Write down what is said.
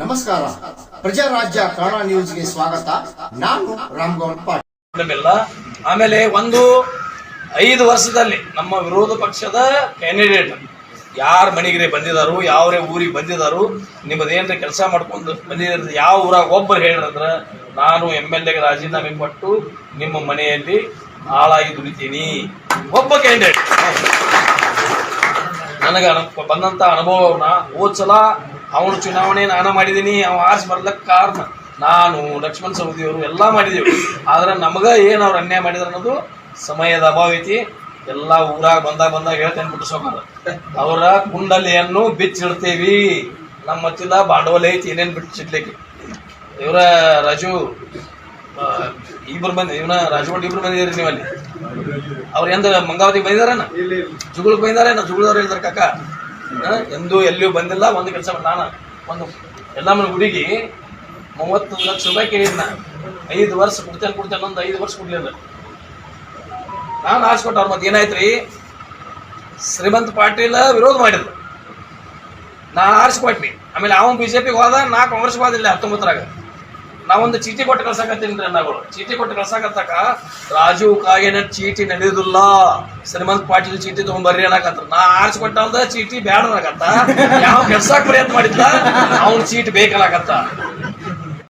ನಮಸ್ಕಾರ. ಪ್ರಜಾರಾಜ್ಯ ಕನ್ನಡ ನ್ಯೂಸ್ಗೆ ಸ್ವಾಗತ. ನಾನು ರಾಮ್ಗೌಡ್ ಪಾಟೀಲ್. ಆಮೇಲೆ ಒಂದು ಐದು ವರ್ಷದಲ್ಲಿ ನಮ್ಮ ವಿರೋಧ ಪಕ್ಷದ ಕ್ಯಾಂಡಿಡೇಟ್ ಯಾರ ಮನೆಗೆ ಬಂದಿದಾರು, ಯಾವ್ರೇ ಊರಿಗೆ ಬಂದಿದಾರು, ನಿಮ್ಮದೇನ್ರಿ ಕೆಲಸ ಮಾಡ್ಕೊಂಡು ಬಂದಿದ್ದಾರೆ ಯಾವ ಊರಾಗ ಒಬ್ಬರು ಹೇಳಿದ್ರ ನಾನು ಎಂ ಎಲ್ ಎಗೆ ರಾಜೀನಾಮೆ ಕೊಟ್ಟು ನಿಮ್ಮ ಮನೆಯಲ್ಲಿ ಹಾಳಾಗಿ ದುಡಿತೀನಿ. ಒಬ್ಬ ಕ್ಯಾಂಡಿಡೇಟ್ ನನಗೆ ಬಂದಂತ ಅನುಭವವನ್ನ ಓದ್ಸಲ ಸಲ ಅವನು ಚುನಾವಣೆ ನಾನು ಮಾಡಿದ್ದೀನಿ ಅವ ಆರ್ಸ್ ಬರ್ಲಕ್ಕೆ ಕಾರಣ ನಾನು ಲಕ್ಷ್ಮಣ್ ಸವದಿಯವರು ಎಲ್ಲ ಮಾಡಿದೆವು. ಆದ್ರೆ ನಮಗ ಏನು ಅವ್ರು ಅನ್ಯಾಯ ಮಾಡಿದ್ರು ಅನ್ನೋದು ಸಮಯದ ಅಭಾವ ಐತಿ. ಎಲ್ಲ ಊರಾಗ ಬಂದಾಗ ಬಂದಾಗ ಹೇಳ್ತೇನೆ ಬಿಟ್ಟು ಸೋಮಾರ ಅವರ ಕುಂಡಲಿಯನ್ನು ಬಿಚ್ಚಿಡ್ತೇವಿ. ನಮ್ಮ ಚಿಲ್ಲ ಬಾಂಡವಾಳ ಐತಿ ಏನೇನು ಬಿಚ್ಚಿಡ್ಲಿಕ್ಕೆ. ಇವರ ರಾಜು ಇಬ್ರು ಬಂದ ಇವನ ರಾಜಗೋಡ್ ಇಬ್ರು ಬಂದಿದ್ರಿ ನೀವು ಅಲ್ಲಿ ಅವ್ರು ಎಂದ ಮಂಗಾವತಿಗೆ ಬಂದಿದಾರೇನ ಜುಗುಳಕ್ಕೆ ಬಂದಿದಾರೇನ ಜುಗುಳದವ್ರು ಹೇಳಿದಾರೆ ಕಾಕ. ಎಂದೂ ಎಲ್ಲಿಯೂ ಬಂದಿಲ್ಲ, ಒಂದು ಕೆಲಸ ನಾನು ಒಂದು ಎಲ್ಲಮ್ಮನ ಹುಡುಗಿ ಮೂವತ್ತು ಲಕ್ಷ ರೂಪಾಯಿ ಕೇಳಿದ್ನ. ಐದು ವರ್ಷ ಕೊಡ್ತೇನೆ ಕೊಡ್ತೇನೆ ಒಂದು ಐದು ವರ್ಷ ಕೊಡ್ಲಿಲ್ಲ ನಾನು ಆಸೆ ಅವ್ರ ಮತ್ತೆ ಏನಾಯ್ತ್ರಿ? ಶ್ರೀಮಂತ್ ಪಾಟೀಲ ವಿರೋಧ ಮಾಡಿದ್ರು. ನಾ ಆರಿಸ್ಕೊಟ್ನಿ. ಆಮೇಲೆ ಅವನು ಬಿಜೆಪಿಗೆ ಹೋದ, ನಾ ಕಾಂಗ್ರೆಸ್ಗೆ ಹೋದಿಲ್ಲ ಹತ್ತೊಂಬತ್ತರಾಗ. ನಾವೊಂದು ಚೀಟಿ ಕೊಟ್ಟು ಕಳ್ಸಾಕತ್ತೀನಿ ಅಣ್ಣಗಳು ಚೀಟಿ ಕೊಟ್ಟು ಕಳ್ಸಾಕತ್ತಾಕ ರಾಜೀವ್ ಕಾಗೇನ ಚೀಟಿ ನಡೆಯುದಿಲ್ಲ ಶ್ರೀಮಂತ್ ಪಾಟೀಲ್ ಚೀಟಿ ತಗೊಂಡ್ಬರ್ರಿ ಅನ್ನಕತ್ತ ನಾ ಆರಿಸ್ಕೊಟ್ಟಂದ ಚೀಟಿ ಬ್ಯಾಡ ಅನ್ನಕತ್ತ ಯಾವ ಕೆಲ್ಸಾಕ್ ಪ್ರಯತ್ನ ಮಾಡಿದ್ಲ? ಅವ್ನ ಚೀಟಿ ಬೇಕನ್ನಕತ್ತ?